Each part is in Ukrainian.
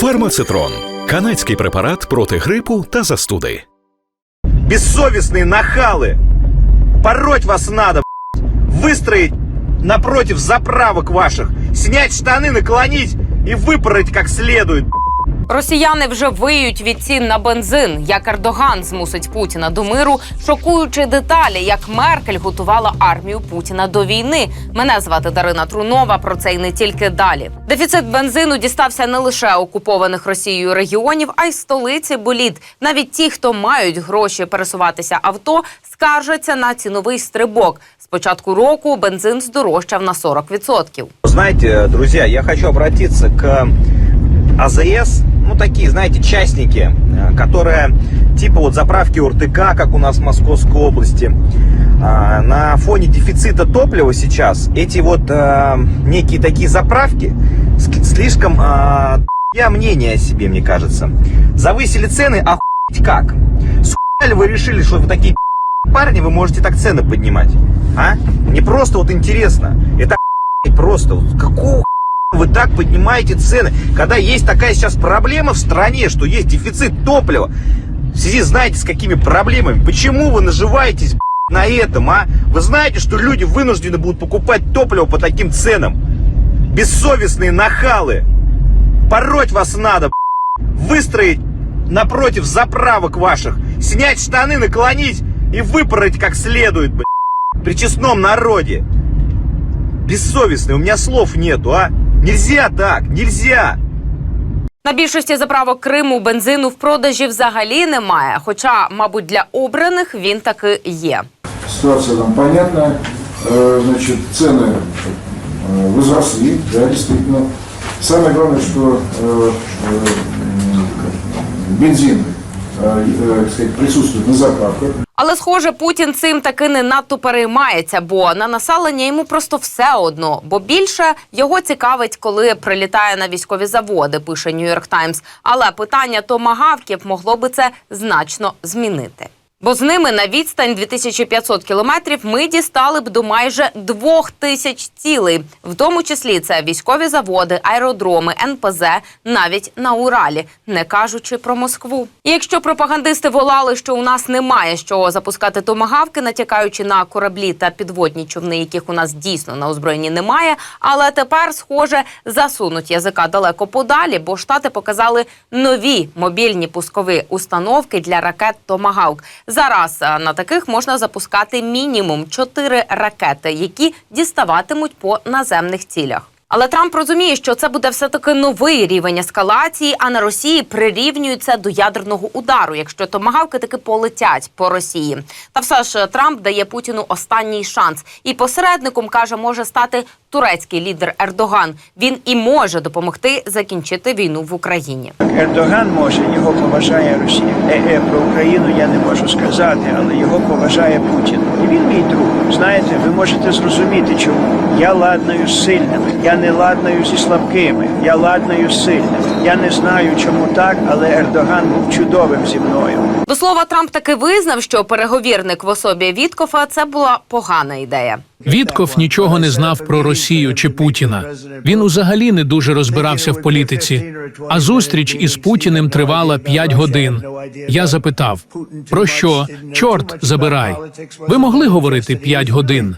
Фармацитрон канадський препарат проти грипу та застуди. Бессовестные нахалы! Пороть вас надо, б***ь. выстроить напротив заправок ваших, снять штаны, наклонить и выпороть как следует. б***ь. Росіяни вже виють від цін на бензин. Як Ердоган змусить Путіна до миру, шокуючи деталі, як Меркель готувала армію Путіна до війни. Мене звати Дарина Трунова. Про це й не тільки далі. Дефіцит бензину дістався не лише окупованих Росією регіонів, а й столиці боліт. Навіть ті, хто мають гроші пересуватися авто, скаржаться на ціновий стрибок. З початку року бензин здорожчав на 40%. Знаете, друзья, я хочу обратиться к АЗС, ну такие, знаете, частники, э, которые типа вот заправки УРТК, как у нас в Московской области. А, На фоне дефицита топлива сейчас эти вот э, некие такие заправки слишком я мнение о себе, мне кажется. Завысили цены, охуеть как? С ли вы решили, что вы такие парни, вы можете так цены поднимать? А? Мне просто вот интересно. Это просто. Вот Какого вы так поднимаете цены, когда есть такая сейчас проблема в стране, что есть дефицит топлива. В связи знаете с какими проблемами? Почему вы наживаетесь на этом, а? Вы знаете, что люди вынуждены будут покупать топливо по таким ценам? Бессовестные нахалы. Пороть вас надо, выстроить напротив заправок ваших, снять штаны, наклонить и выпороть как следует, при честном народе. Бессовестный, у меня слов нету, а? Нельзя так, нельзя! На більшості заправок Криму бензину в продажі взагалі немає. Хоча, мабуть, для обраних він таки є. Ситуация там понятная. Э, Значит, цены э, возросли, да, действительно. Самое главное, что э, э, м, бензин э, э, так сказать, присутствует на заправках. Але, схоже, Путін цим таки не надто переймається, бо на населення йому просто все одно. Бо більше його цікавить, коли прилітає на військові заводи, пише Нью-Йорк Таймс. Але питання томагавків могло би це значно змінити. Бо з ними на відстань 2500 кілометрів ми дістали б до майже двох тисяч цілей, в тому числі це військові заводи, аеродроми, НПЗ, навіть на Уралі, не кажучи про Москву. І якщо пропагандисти волали, що у нас немає чого запускати томагавки, натякаючи на кораблі та підводні човни, яких у нас дійсно на озброєнні немає, але тепер, схоже, засунуть язика далеко подалі, бо штати показали нові мобільні пускові установки для ракет Томагавк. Зараз е, на таких можна запускати мінімум чотири ракети, які діставатимуть по наземних цілях. Але Трамп розуміє, що це буде все таки новий рівень ескалації, а на Росії прирівнюються до ядерного удару, якщо томагавки таки полетять по Росії. Та все ж Трамп дає Путіну останній шанс, і посередником каже, може стати турецький лідер Ердоган. Він і може допомогти закінчити війну в Україні. Ердоган може, його поважає Росія. Е, е, про Україну я не можу сказати, але його поважає Путін. І він мій друг. Знаєте, ви можете зрозуміти, чому я ладнаю з сильними, я не ладнаю зі слабкими, я ладнаю з сильними. Я не знаю, чому так, але Ердоган був чудовим зі мною. До слова, Трамп таки визнав, що переговірник в особі Віткофа це була погана ідея. Вітков нічого не знав про Росію чи Путіна. Він взагалі не дуже розбирався в політиці. А зустріч із Путіним тривала п'ять годин. Я запитав: про що? Чорт забирай. Ви могли говорити п'ять годин?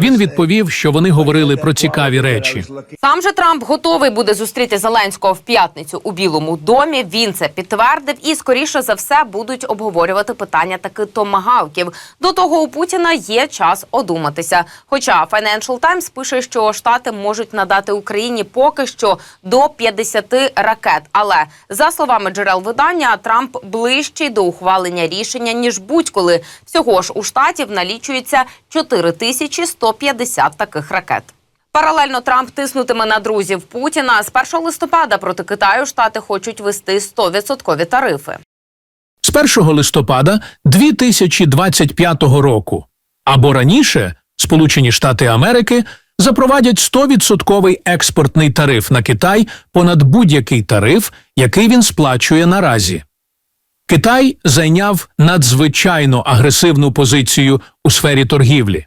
Він відповів, що вони говорили про цікаві речі. Сам же Трамп готовий буде зустріти Зеленського в п'ятницю у Білому домі. Він це підтвердив, і скоріше за все будуть обговорювати питання таки томагавків. До того у Путіна є час одуматися. Хоча Financial Times пише, що штати можуть надати Україні поки що до 50 ракет. Але за словами джерел видання, Трамп ближчий до ухвалення рішення ніж будь-коли. Всього ж у штатів налічується 4150 таких ракет. Паралельно Трамп тиснутиме на друзів Путіна. З 1 листопада проти Китаю штати хочуть вести 100% тарифи. З 1 листопада 2025 року або раніше Сполучені Штати Америки запровадять 100% експортний тариф на Китай понад будь-який тариф, який він сплачує наразі. Китай зайняв надзвичайно агресивну позицію у сфері торгівлі.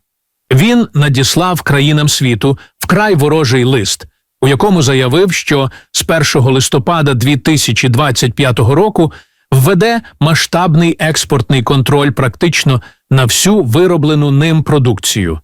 Він надіслав країнам світу вкрай ворожий лист, у якому заявив, що з 1 листопада 2025 року введе масштабний експортний контроль практично на всю вироблену ним продукцію.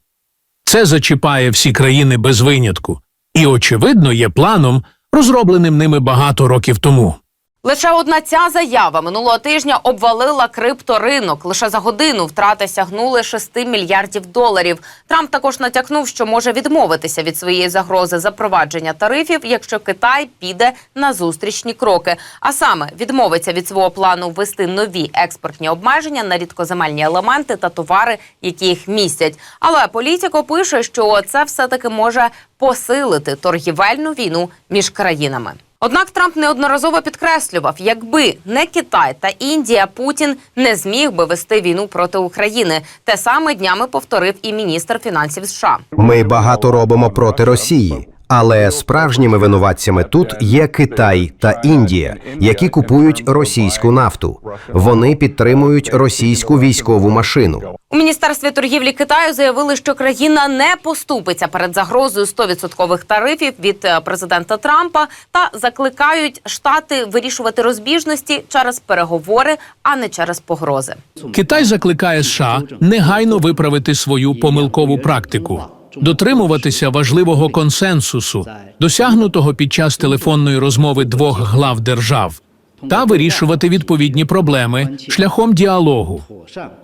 Це зачіпає всі країни без винятку, і, очевидно, є планом, розробленим ними багато років тому. Лише одна ця заява минулого тижня обвалила крипторинок. Лише за годину втрати сягнули 6 мільярдів доларів. Трамп також натякнув, що може відмовитися від своєї загрози запровадження тарифів, якщо Китай піде на зустрічні кроки. А саме відмовиться від свого плану ввести нові експортні обмеження на рідкоземельні елементи та товари, які їх містять. Але політико пише, що це все таки може посилити торгівельну війну між країнами. Однак Трамп неодноразово підкреслював, якби не Китай та Індія, Путін не зміг би вести війну проти України. Те саме днями повторив і міністр фінансів США. Ми багато робимо проти Росії, але справжніми винуватцями тут є Китай та Індія, які купують російську нафту. Вони підтримують російську військову машину. У міністерстві торгівлі Китаю заявили, що країна не поступиться перед загрозою 100% тарифів від е, президента Трампа та закликають штати вирішувати розбіжності через переговори, а не через погрози. Китай закликає США негайно виправити свою помилкову практику, дотримуватися важливого консенсусу, досягнутого під час телефонної розмови двох глав держав, та вирішувати відповідні проблеми шляхом діалогу.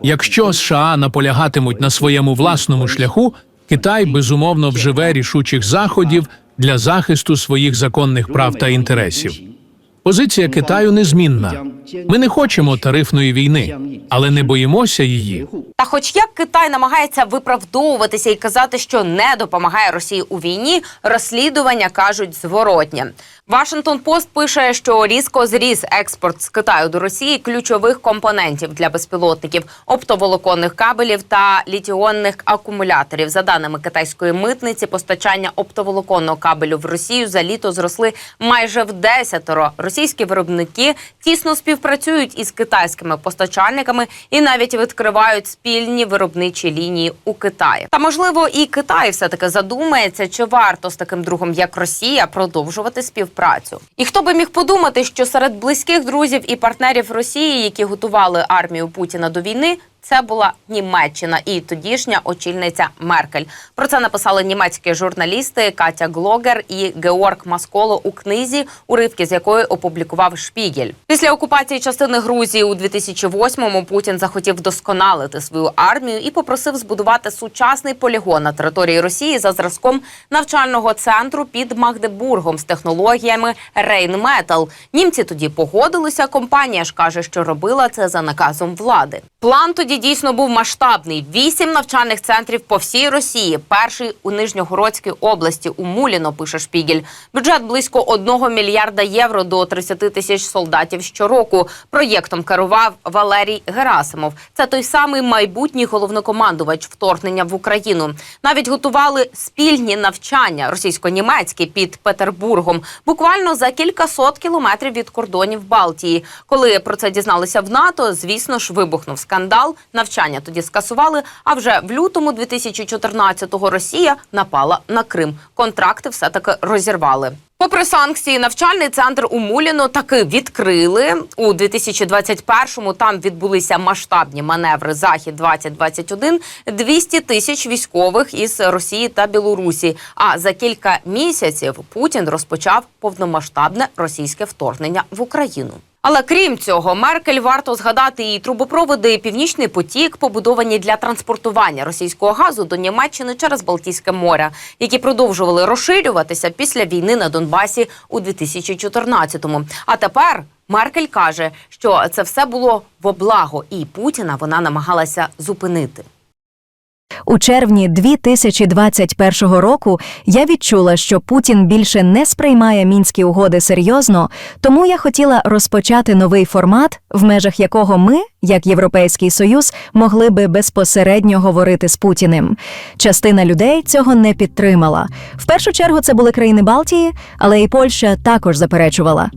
Якщо США наполягатимуть на своєму власному шляху, Китай безумовно вживе рішучих заходів для захисту своїх законних прав та інтересів. Позиція Китаю незмінна. Ми не хочемо тарифної війни, але не боїмося її. Та, хоч як Китай намагається виправдовуватися і казати, що не допомагає Росії у війні, розслідування кажуть зворотнє. Вашингтон Пост пише, що різко зріс експорт з Китаю до Росії ключових компонентів для безпілотників, оптоволоконних кабелів та літіонних акумуляторів. За даними китайської митниці, постачання оптоволоконного кабелю в Росію за літо зросли майже в десятеро. Російські виробники тісно співпрацюють із китайськими постачальниками і навіть відкривають спільні виробничі лінії у Китаї. Та можливо, і Китай все таки задумається, чи варто з таким другом, як Росія, продовжувати співпрацю. І хто би міг подумати, що серед близьких друзів і партнерів Росії, які готували армію Путіна до війни. Це була Німеччина і тодішня очільниця Меркель. Про це написали німецькі журналісти Катя Глогер і Георг Масколо у книзі, уривки з якої опублікував Шпігель. Після окупації частини Грузії у 2008-му Путін захотів вдосконалити свою армію і попросив збудувати сучасний полігон на території Росії за зразком навчального центру під Магдебургом з технологіями Рейнметал. Німці тоді погодилися. Компанія ж каже, що робила це за наказом влади. План тоді дійсно був масштабний: вісім навчальних центрів по всій Росії. Перший у Нижньогородській області у Муліно пише Шпігель. Бюджет близько одного мільярда євро до 30 тисяч солдатів щороку. Проєктом керував Валерій Герасимов. Це той самий майбутній головнокомандувач вторгнення в Україну. Навіть готували спільні навчання російсько-німецькі під Петербургом, буквально за кілька сот кілометрів від кордонів Балтії. Коли про це дізналися в НАТО, звісно ж, вибухнув скандал. Навчання тоді скасували. А вже в лютому 2014-го Росія напала на Крим. Контракти все таки розірвали. Попри санкції, навчальний центр у Муліно таки відкрили у 2021-му Там відбулися масштабні маневри Захід 2021 200 тисяч військових із Росії та Білорусі. А за кілька місяців Путін розпочав повномасштабне російське вторгнення в Україну. Але крім цього, Меркель варто згадати і трубопроводи Північний потік, побудовані для транспортування російського газу до Німеччини через Балтійське море, які продовжували розширюватися після війни на Донбасі у 2014-му. А тепер Меркель каже, що це все було во благо, і Путіна вона намагалася зупинити. У червні 2021 року я відчула, що Путін більше не сприймає мінські угоди серйозно, тому я хотіла розпочати новий формат, в межах якого ми, як Європейський Союз, могли би безпосередньо говорити з Путіним. Частина людей цього не підтримала. В першу чергу це були країни Балтії, але і Польща також заперечувала.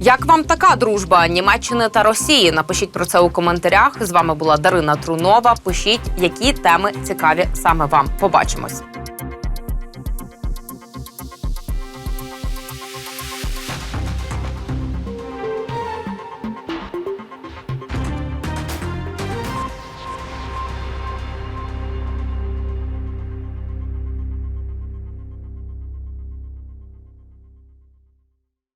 Як вам така дружба Німеччини та Росії? Напишіть про це у коментарях. З вами була Дарина Трунова. Пишіть, які теми цікаві саме вам. Побачимось.